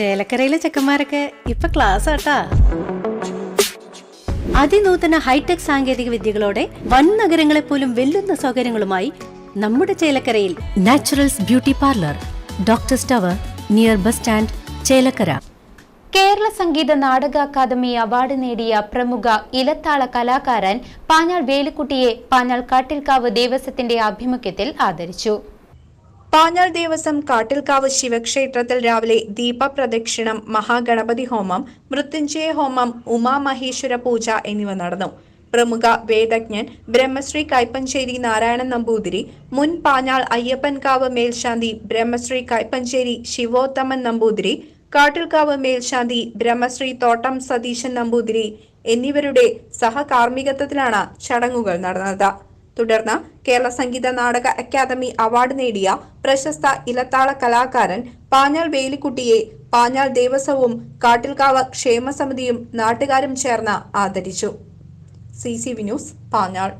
ചേലക്കരയിലെ ചെക്കന്മാരൊക്കെ ഇപ്പൊ ക്ലാസ് ആട്ടാ. അതിനൂതന ഹൈടെക് സാങ്കേതിക വിദ്യകളോടെ വൻ നഗരങ്ങളെ പോലും വെല്ലുന്ന സൗകര്യങ്ങളുമായി നമ്മുടെ ചേലക്കരയിൽ naturals beauty parlour doctor സ്റ്റവർ near bus stand Chelakkara. Kerala Sangeetha Nataka academy award നേടിയ പ്രമുഖ ഇലത്താള കലാകാരൻ പാഞ്ഞാൾ വേലുക്കുട്ടിയെ പാഞ്ഞാൾ കാട്ടിൽക്കാവ് ദേവസ്വത്തിന്റെ ആഭിമുഖ്യത്തിൽ ആദരിച്ചു. പാഞ്ഞാൾ ദേവസ്വം കാട്ടിൽക്കാവ് ശിവക്ഷേത്രത്തിൽ രാവിലെ ദീപപ്രദക്ഷിണം മഹാഗണപതി ഹോമം മൃത്യുഞ്ജയ ഹോമം ഉമാമഹേശ്വര പൂജ എന്നിവ നടന്നു. പ്രമുഖ വേദജ്ഞൻ ബ്രഹ്മശ്രീ കൈപ്പഞ്ചേരി നാരായണൻ നമ്പൂതിരി മുൻ പാഞ്ഞാൾ അയ്യപ്പൻകാവ് മേൽശാന്തി ബ്രഹ്മശ്രീ കൈപ്പഞ്ചേരി ശിവോത്തമൻ നമ്പൂതിരി കാട്ടിൽക്കാവ് മേൽശാന്തി ബ്രഹ്മശ്രീ തോട്ടം സതീശൻ നമ്പൂതിരി എന്നിവരുടെ സഹകാർമ്മികത്വത്തിലാണ് ചടങ്ങുകൾ നടന്നത്. തുടർന്ന് കേരള സംഗീത നാടക അക്കാദമി അവാർഡ് നേടിയ പ്രശസ്ത ഇലത്താള കലാകാരൻ പാഞ്ഞാൾ വേലിക്കുട്ടിയെ പാഞ്ഞാൾ ദേവസ്വവും കാട്ടിൽക്കാവ് ക്ഷേമസമിതിയും നാട്ടുകാരും ചേർന്ന് ആദരിച്ചു. C C V news Panjal.